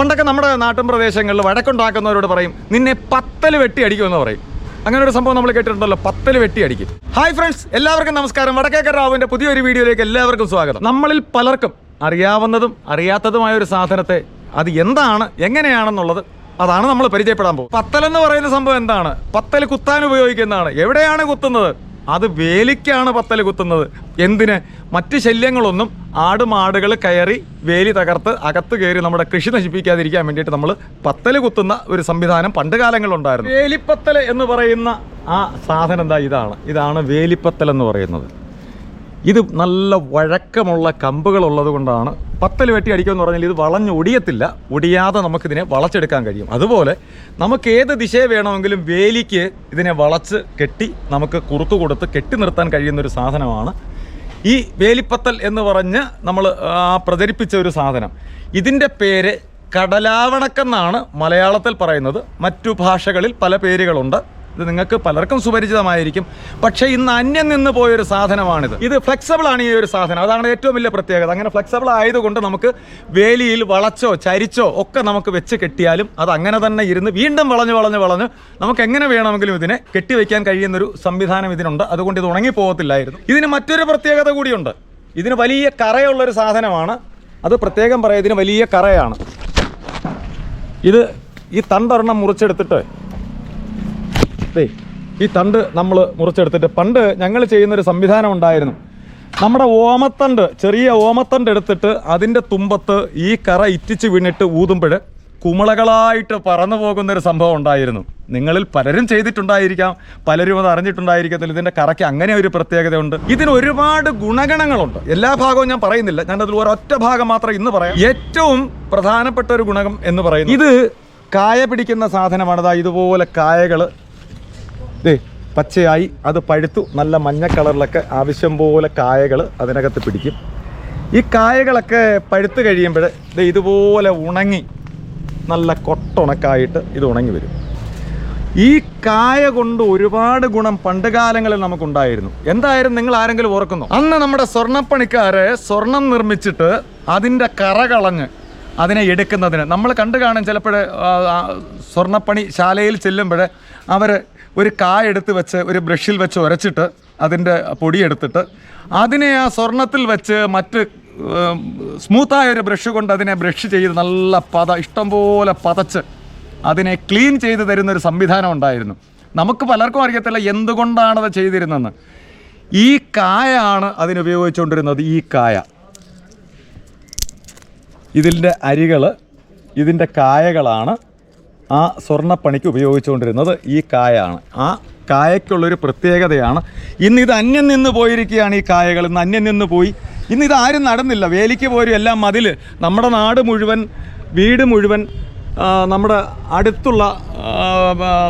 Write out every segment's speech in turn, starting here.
പണ്ടൊക്കെ നമ്മുടെ നാട്ടിൻ പ്രദേശങ്ങളിൽ വഴക്കുണ്ടാക്കുന്നവരോട് പറയും നിന്നെ പത്തൽ വെട്ടി അടിക്കുമെന്ന് പറയും. അങ്ങനെ ഒരു സംഭവം നമ്മൾ കേട്ടിട്ടുണ്ടല്ലോ പത്തൽ വെട്ടി അടിക്കും. ഹായ് ഫ്രണ്ട്സ് എല്ലാവർക്കും നമസ്കാരം. വടക്കേക്കർ റാവുവിന്റെ പുതിയൊരു വീഡിയോയിലേക്ക് എല്ലാവർക്കും സ്വാഗതം. നമ്മളിൽ പലർക്കും അറിയാവുന്നതും അറിയാത്തതുമായ ഒരു സാധനത്തെ അത് എന്താണ് എങ്ങനെയാണെന്നുള്ളത് അതാണ് നമ്മൾ പരിചയപ്പെടാൻ പോകും പത്തൽ എന്ന് പറയുന്ന സംഭവം എന്താണ്? പത്തൽ കുത്താൻ ഉപയോഗിക്കുന്നതാണ്. എവിടെയാണ് കുത്തുന്നത്? അത് വേലിക്കാണ് പത്തൽ കുത്തുന്നത്. എന്തിന്? മറ്റ് ശല്യങ്ങളൊന്നും ആടുമാടുകൾ കയറി വേലി തകർത്ത് അകത്ത് കയറി നമ്മുടെ കൃഷി നശിപ്പിക്കാതിരിക്കാൻ വേണ്ടിയിട്ട് നമ്മൾ പത്തൽ കുത്തുന്ന ഒരു സംവിധാനം പണ്ട് കാലങ്ങളിലുണ്ടായിരുന്നു. വേലിപ്പത്തൽ എന്ന് പറയുന്ന ആ സാധനം എന്താ ഇതാണ്. ഇതാണ് വേലിപ്പത്തൽ എന്ന് പറയുന്നത്. ഇത് നല്ല വഴക്കമുള്ള കമ്പുകളുള്ളത് കൊണ്ടാണ് പത്തൽ വെട്ടി അടിക്കുമെന്ന് പറഞ്ഞാൽ ഇത് വളഞ്ഞ് ഒടിയത്തില്ല. ഒടിയാതെ നമുക്കിതിനെ വളച്ചെടുക്കാൻ കഴിയും. അതുപോലെ നമുക്ക് ഏത് ദിശയെ വേണമെങ്കിലും വേലിക്ക് ഇതിനെ വളച്ച് കെട്ടി നമുക്ക് കുറുത്തു കൊടുത്ത് കെട്ടി നിർത്താൻ കഴിയുന്ന ഒരു സാധനമാണ്. ഈ വേലിപ്പത്തൽ എന്ന് പറഞ്ഞ് നമ്മൾ പ്രചരിപ്പിച്ച ഒരു സാധനം. ഇതിന്റെ പേര് കടലാവണക്കെന്നാണ് മലയാളത്തിൽ പറയുന്നത്. മറ്റു ഭാഷകളിൽ പല പേരുകളുണ്ട്. ഇത് നിങ്ങൾക്ക് പലർക്കും സുപരിചിതമായിരിക്കും. പക്ഷേ ഇന്ന് അന്യം നിന്ന് പോയൊരു സാധനമാണിത്. ഇത് ഫ്ലെക്സിബിൾ ആണ് ഈ ഒരു സാധനം. അതാണ് ഏറ്റവും വലിയ പ്രത്യേകത. അങ്ങനെ ഫ്ലെക്സിബിൾ ആയതുകൊണ്ട് നമുക്ക് വേലിയിൽ വളച്ചോ ചരിച്ചോ ഒക്കെ നമുക്ക് വെച്ച് കെട്ടിയാലും അത് അങ്ങനെ തന്നെ ഇരുന്ന് വീണ്ടും വളഞ്ഞ് വളഞ്ഞ് വളഞ്ഞ് നമുക്ക് എങ്ങനെ വേണമെങ്കിലും ഇതിനെ കെട്ടിവെക്കാൻ കഴിയുന്നൊരു സംവിധാനം ഇതിനുണ്ട്. അതുകൊണ്ട് ഇത് ഉണങ്ങി പോകത്തില്ലായിരുന്നു ഇതിന് മറ്റൊരു പ്രത്യേകത കൂടിയുണ്ട്. ഇതിന് വലിയ കറയുള്ളൊരു സാധനമാണ്. അത് പ്രത്യേകം പറയാം ഇതിന് വലിയ കറയാണ്. ഇത് ഈ തണ്ടൊരെണ്ണം മുറിച്ചെടുത്തിട്ട് ഈ തണ്ട് നമ്മൾ മുറിച്ചെടുത്തിട്ട് പണ്ട് ഞങ്ങൾ ചെയ്യുന്നൊരു സംവിധാനം ഉണ്ടായിരുന്നു. നമ്മുടെ ഓമത്തണ്ട് ചെറിയ ഓമത്തണ്ട് എടുത്തിട്ട് അതിന്റെ തുമ്പത്ത് ഈ കറ ഇറ്റിച്ച് വീണിട്ട് ഊതുമ്പോൾ കുമളകളായിട്ട് പറന്നു പോകുന്നൊരു സംഭവം ഉണ്ടായിരുന്നു. നിങ്ങളിൽ പലരും ചെയ്തിട്ടുണ്ടായിരിക്കാം പലരും അത് അറിഞ്ഞിട്ടുണ്ടായിരിക്കത്തില്ല. ഇതിന്റെ കറയ്ക്ക് അങ്ങനെ ഒരു പ്രത്യേകതയുണ്ട്. ഇതിന് ഒരുപാട് ഗുണഗണങ്ങളുണ്ട്. എല്ലാ ഭാഗവും ഞാൻ പറയുന്നില്ല. ഞാൻ അതിൽ ഒരൊറ്റ ഭാഗം മാത്രം ഇന്ന് പറയാം. ഏറ്റവും പ്രധാനപ്പെട്ട ഒരു ഗുണകം എന്ന് പറയുന്നത് ഇത് കായ പിടിക്കുന്ന സാധനമാണ്. ഇതുപോലെ കായകൾ ദേ പച്ചയായി. അത് പഴുത്തു. നല്ല മഞ്ഞ കളറിലൊക്കെ ആവശ്യം പോലെ കായകൾ അതിനകത്ത് പിടിക്കും. ഈ കായകളൊക്കെ പഴുത്ത് കഴിയുമ്പോൾ ദേ ഇതുപോലെ ഉണങ്ങി നല്ല കൊട്ടുണക്കായിട്ട് ഇത് ഉണങ്ങി വരും. ഈ കായ കൊണ്ട് ഒരുപാട് ഗുണം പണ്ട് കാലങ്ങളിൽ നമുക്കുണ്ടായിരുന്നു. എന്തായാലും നിങ്ങൾ ആരെങ്കിലും ഓർക്കുന്നു? അന്ന് നമ്മുടെ സ്വർണപ്പണിക്കാര് സ്വർണം നിർമ്മിച്ചിട്ട് അതിന്റെ കറ കളഞ്ഞ് അതിനെ എടുക്കുന്നതിന്. നമ്മൾ കണ്ടു കാണും ചിലപ്പോൾ സ്വർണപ്പണി ശാലയിൽ ചെല്ലുമ്പോൾ അവർ ഒരു കായ എടുത്ത് വെച്ച് ഒരു ബ്രഷിൽ വെച്ച് ഉരച്ചിട്ട് അതിന്റെ പൊടിയെടുത്തിട്ട് അതിനെ ആ സ്വർണത്തിൽ വെച്ച് മറ്റ് സ്മൂത്തായ ഒരു ബ്രഷ് കൊണ്ട് അതിനെ ബ്രഷ് ചെയ്ത് നല്ല പത ഇഷ്ടംപോലെ പതച്ച് അതിനെ ക്ലീൻ ചെയ്ത് തരുന്ന ഒരു സംവിധാനം ഉണ്ടായിരുന്നു. നമുക്ക് പലർക്കും അറിയത്തില്ല എന്തുകൊണ്ടാണത് ചെയ്തിരുന്നതെന്ന്. ഈ കായാണ് അതിനുപയോഗിച്ചുകൊണ്ടിരുന്നത് ഈ കായ. ഇതിന്റെ അരികൾ ഇതിന്റെ കായകളാണ് ആ സ്വർണപ്പണിക്ക് ഉപയോഗിച്ചുകൊണ്ടിരുന്നത് ഈ കായാണ് ആ കായക്കുള്ളൊരു പ്രത്യേകതയാണ്. ഇന്ന് ഇത് അന്യം നിന്ന് പോയിരിക്കുകയാണ് ഈ കായകൾ. ഇന്ന് അന്യം നിന്ന് പോയി. ഇന്ന് ഇത് ആരും നടന്നില്ല. വേലിക്ക് പോരും എല്ലാം മതിൽ. നമ്മുടെ നാട് മുഴുവൻ വീട് മുഴുവൻ നമ്മുടെ അടുത്തുള്ള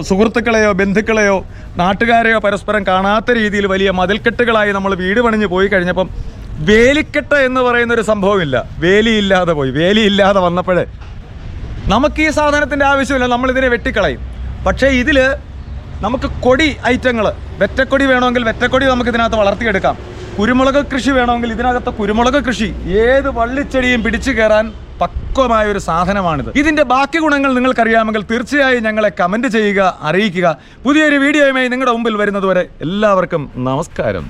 സുഹൃത്തുക്കളെയോ ബന്ധുക്കളെയോ നാട്ടുകാരെയോ പരസ്പരം കാണാത്ത രീതിയിൽ വലിയ മതിൽക്കെട്ടുകളായി നമ്മൾ വീട് പണിഞ്ഞ് പോയി കഴിഞ്ഞപ്പം വേലിക്കെട്ട് എന്ന് പറയുന്നൊരു സംഭവമില്ല. വേലിയില്ലാതെ പോയി. വേലിയില്ലാതെ വന്നപ്പോഴേ നമുക്ക് ഈ സാധനത്തിന്റെ ആവശ്യമില്ല നമ്മൾ ഇതിനെ വെട്ടിക്കളയും. പക്ഷേ ഇതിൽ നമുക്ക് കൊടി ഐറ്റങ്ങൾ വെറ്റക്കൊടി വേണമെങ്കിൽ വെറ്റക്കൊടി നമുക്ക് ഇതിനകത്ത് വളർത്തിയെടുക്കാം. കുരുമുളക് കൃഷി വേണമെങ്കിൽ ഇതിനകത്ത് കുരുമുളക് കൃഷി ഏത് വള്ളിച്ചെടിയും പിടിച്ചു കയറാൻ പക്വമായ ഒരു സാധനമാണിത്. ഇതിന്റെ ബാക്കി ഗുണങ്ങൾ നിങ്ങൾക്കറിയാമെങ്കിൽ തീർച്ചയായും ഞങ്ങളെ കമന്റ് ചെയ്യുക അറിയിക്കുക. പുതിയൊരു വീഡിയോയുമായി നിങ്ങളുടെ മുമ്പിൽ വരുന്നതുവരെ എല്ലാവർക്കും നമസ്കാരം.